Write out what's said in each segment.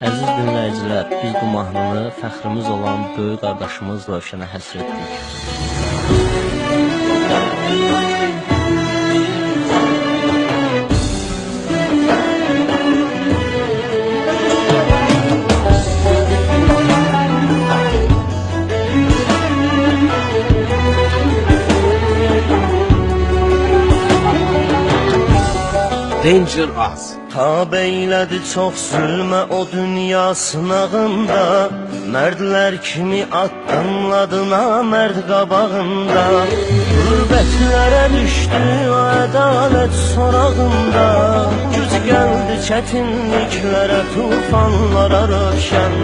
Əziz dinləyicilər, biz bu mahnını fəxrimiz olan böyük qardaşımız Rövşənə həsr etdik. Danger Az. Tab eylədi çox zülmə o dünya sınağında. Mərdlər kimi addımladı namərd qabağında. Qürbətlərə düşdü o ədalət sorağında. Güc gəldi çətinliklərə, tufanlara rövşən.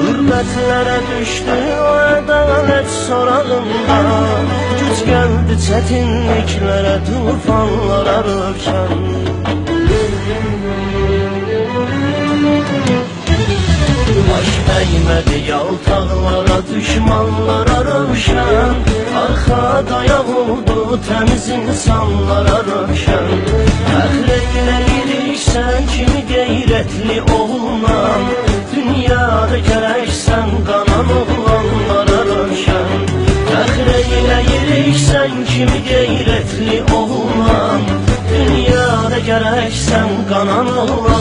Qürbətlərə düşdü o ədalət sorağında. Güc gəldi çətinliklərə, tufanlara rövşən əymədi yaltaqlara, düşmanlara rövşən Arxa dayaq oldu təmiz insanlara rövşən Fəxr eyləyirik sən kimi qeyrətli oğluna Dünyada gərəksən qanan oğlanlara rövşən Fəxr eyləyirik sən kimi qeyrətli oğluna Dünyada gərəksən qanan oğlanlara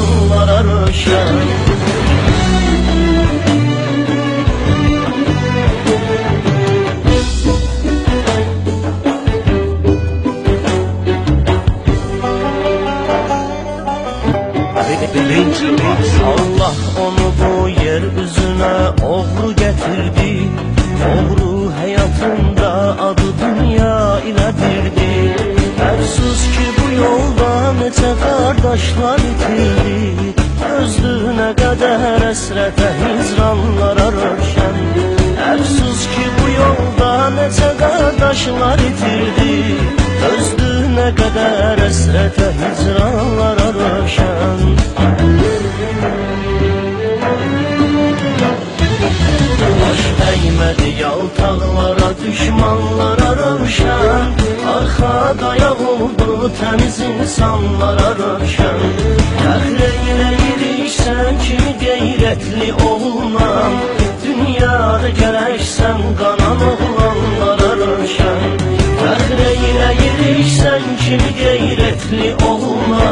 Allah onu bu yer yeryüzüne oğru getirdi. Oğru hayatında adı dünya ile birdi Efsus ki bu yolda nece kardeşler itildi. Özlüğüne kadar esrete hizranlar ararken Efsus ki bu yolda nece kardeşler itildi. Özlüğüne kadar esrete əymədi yaltaqlara, düşmanlara rövşən. Arxa dayaq oldu təmiz insanlara rövşən. Fəxr eyləyirik sən kimi qeyrətli oğluna Dünyada gərəksən qanan oğlanlara rövşən. Fəxr eyləyirik sən kimi qeyrətli oğluna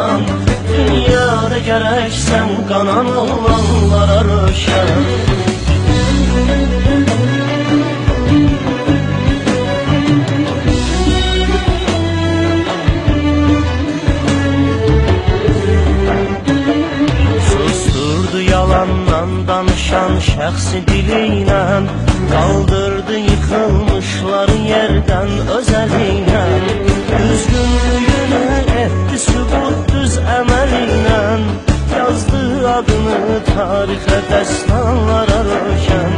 Dünyada gərəksən qanan oğlanlara rövşən şəxsi diliyle Kaldırdı yıkılmışları yerden özeliyle Düzgünlüğünü etti sübut düz əməliyle Yazdı adını tarixə destanlara röşən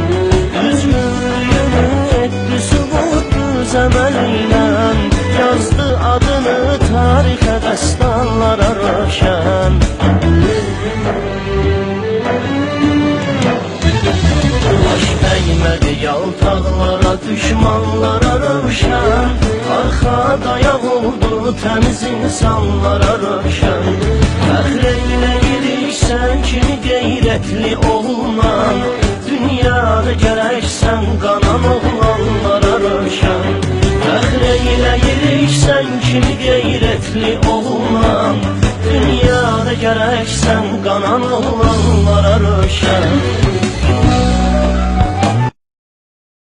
Düzgünlüğünü etti sübut düz əməliyle Yazdı adını tarixə destanlara röşən yaltaqlara, düşmanlara rövşən. Arxa dayaq oldu təmiz insanlara rövşən. Fəxr eyləyirik sən kimi qeyrətli oğluna Dünyada gərəksən qanan oğlanlara rövşən. Fəxr eyləyirik sən kimi qeyrətli oğluna Dünyada gərəksən qanan oğlanlara rövşən